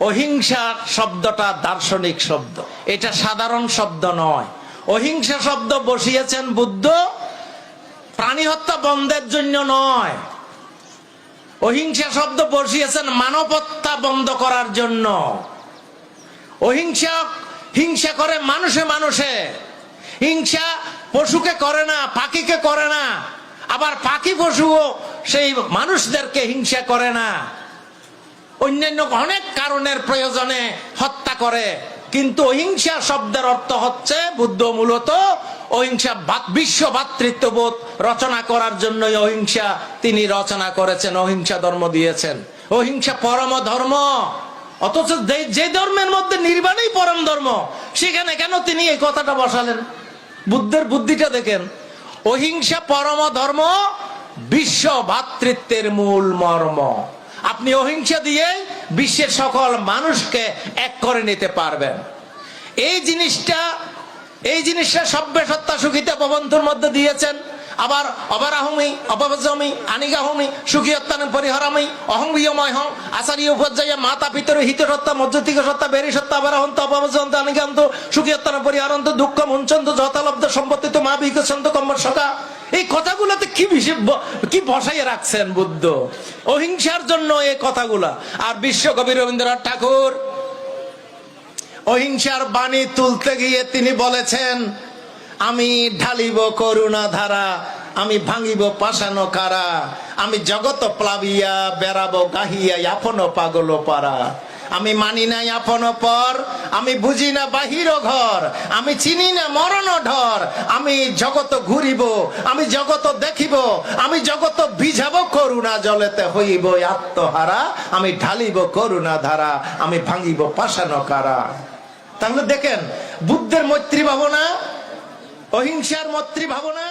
অহিংসা শব্দটা দার্শনিক শব্দ। এটা সাধারণ শব্দ নয়। অহিংসা শব্দ বসিয়েছেন বুদ্ধ, প্রাণী হত্যা বন্ধের জন্য নয়। অহিংসা শব্দ বসিয়েছেন মানবতা বন্ধ করার জন্য। অহিংসা, হিংসা করে মানুষে মানুষে। হিংসা পশুকে করে না, পাখিকে করে না। আবার পাখি পশুও সেই মানুষদেরকে হিংসা করে না। অন্যান্য অনেক কারণের প্রয়োজনে হত্যা করে, কিন্তু অহিংসা শব্দের অর্থ হচ্ছে বুদ্ধ মূলত অহিংসা বিশ্ব ভাতৃত্ববোধ রচনা করার জন্যই অহিংসা তিনি রচনা করেছেন, অহিংসা ধর্ম দিয়েছেন। অহিংসা পরম ধর্ম। অথচ যে ধর্মের মধ্যে নির্বাণই পরম ধর্ম, সেখানে কেন তিনি এই কথাটা বসালেন? বুদ্ধের বুদ্ধিটা দেখেন। অহিংসা পরম ধর্ম, বিশ্ব ভাতৃত্বের মূল মর্ম। আপনি অহিংসা দিয়ে বিশ্বের সকল মানুষকে এক করে নিতে পারবেন। এই জিনিসটা এই জিনিসটা সভ্য সত্তা সুখিতা প্রবন্ধুর মধ্যে দিয়েছেন। আবার অবারাহমি অপজমি আনিগাহমি সুখী হত্যান পরিহরামি, অহংবিয়ময় হং, আচারীয় উপর্যায়ে মাতা পিতর হিত সত্তা মজ্জতিক সত্তা, বেরি সত্তা, অবারাহন্ত অপবজন্ত আনিগান্ত সুখী হত্যান পরিহরন্ত দুঃখ মুঞ্চন্ত যথালব্ধ সম্পত্তি তো মা বিকশন্ত, কম্বর সকা এই কথাগুলোতে কি বিশেষ কি বসাইয়ে রাখছেন বুদ্ধ? অহিংসার জন্য এই কথাগুলা। আর বিশ্বকবি রবীন্দ্রনাথ ঠাকুর, অহিংসার বাণী তুলতে গিয়ে তিনি বলেছেন আমি ঢালিব করুণা ধারা, আমি ভাঙিব পাশানো কারা, আমি জগত প্লাবিয়া বেড়াব গাহিয়া আপন পাগল পারা। আমি মানি নাই আপন পর, আমি বুঝি না বাহির ঘর, আমি চিনি না মরণ ঢর, আমি জগত ঘুরিব, আমি জগত দেখিব, আমি জগত ভিজাব করুণা জলেতে হইব আত্মহারা, আমি ঢালিব করুণা ধারা, আমি ভাঙিব পাশানো কারা। তাহলে দেখেন, বুদ্ধের মৈত্রী ভাবনা অহিংসার মৈত্রী ভাবনা?